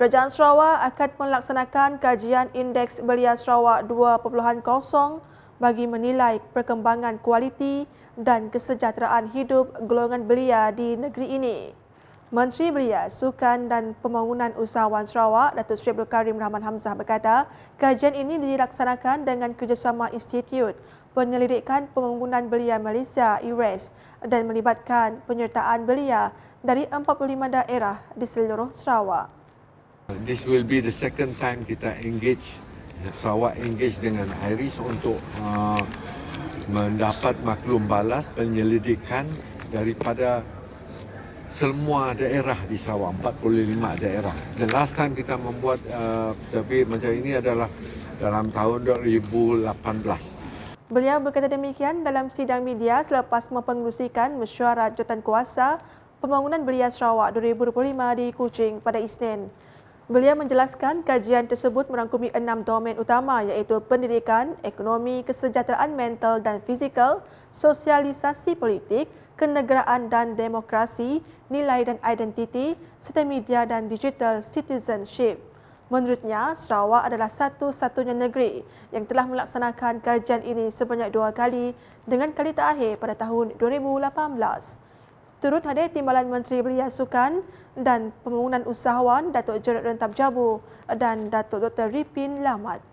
Kerajaan Sarawak akan melaksanakan kajian Indeks Belia Sarawak 2.0 bagi menilai perkembangan kualiti dan kesejahteraan hidup golongan belia di negeri ini. Menteri Belia, Sukan dan Pembangunan Usahawan Sarawak, Datuk Seri Abdul Karim Rahman Hamzah berkata, kajian ini dilaksanakan dengan kerjasama Institut Penyelidikan Pembangunan Belia Malaysia, IRES dan melibatkan penyertaan belia dari 45 daerah di seluruh Sarawak. This will be the second time kita engage Sarawak engage dengan IRIS untuk uh, mendapat maklum balas penyelidikan daripada semua daerah di Sarawak, 45 daerah. The last time kita membuat uh, survey macam ini adalah dalam tahun 2018. Beliau berkata demikian dalam sidang media selepas mempengerusikan mesyuarat jawatan kuasa pembangunan belia Sarawak 2025 di Kuching pada Isnin. Beliau menjelaskan kajian tersebut merangkumi enam domen utama iaitu pendidikan, ekonomi, kesejahteraan mental dan fizikal, sosialisasi politik, kenegaraan dan demokrasi, nilai dan identiti, serta media dan digital citizenship. Menurutnya, Sarawak adalah satu-satunya negeri yang telah melaksanakan kajian ini sebanyak dua kali dengan kali terakhir pada tahun 2018 turut hadir Timbalan Menteri Belia Sukan dan Pembangunan Usahawan Datuk Jerat Rentab Jabu dan Datuk Dr. Ripin Lamat.